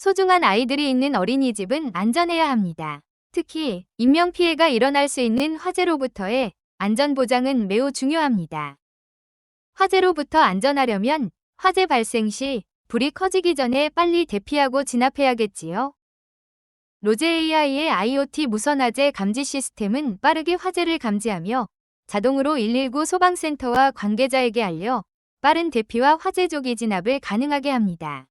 소중한 아이들이 있는 어린이집은 안전해야 합니다. 특히 인명피해가 일어날 수 있는 화재로부터의 안전보장은 매우 중요합니다. 화재로부터 안전하려면 화재 발생 시 불이 커지기 전에 빨리 대피하고 진압해야겠지요. 로제 AI의 IoT 무선 화재 감지 시스템은 빠르게 화재를 감지하며 자동으로 119 소방센터와 관계자에게 알려 빠른 대피와 화재 조기 진압을 가능하게 합니다.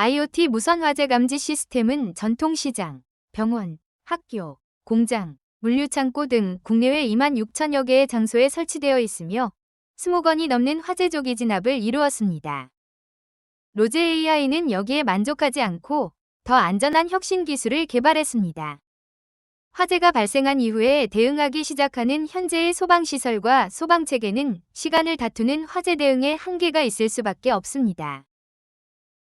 IoT 무선 화재 감지 시스템은 전통시장, 병원, 학교, 공장, 물류창고 등 국내외 2만 6천여 개의 장소에 설치되어 있으며 20건이 넘는 화재 조기 진압을 이루었습니다. 로제 AI는 여기에 만족하지 않고 더 안전한 혁신 기술을 개발했습니다. 화재가 발생한 이후에 대응하기 시작하는 현재의 소방시설과 소방체계는 시간을 다투는 화재 대응에 한계가 있을 수밖에 없습니다.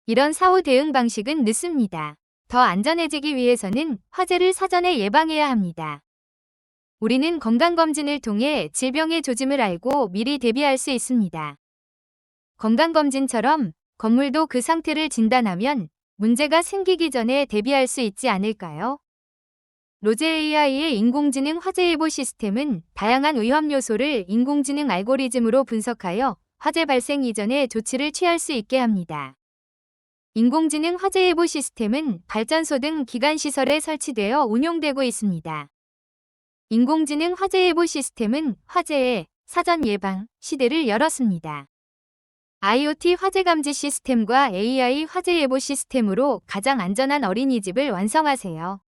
이런 사후 대응 방식은 늦습니다. 더 안전해지기 위해서는 화재를 사전에 예방해야 합니다. 우리는 건강검진을 통해 질병의 조짐을 알고 미리 대비할 수 있습니다. 건강검진처럼 건물도 그 상태를 진단하면 문제가 생기기 전에 대비할 수 있지 않을까요? 로제 AI의 인공지능 화재 예보 시스템은 다양한 위험 요소를 인공지능 알고리즘으로 분석하여 화재 발생 이전에 조치를 취할 수 있게 합니다. 인공지능 화재 예보 시스템은 발전소 등 기관 시설에 설치되어 운용되고 있습니다. 인공지능 화재 예보 시스템은 화재의 사전 예방 시대를 열었습니다. IoT 화재 감지 시스템과 AI 화재 예보 시스템으로 가장 안전한 어린이집을 완성하세요.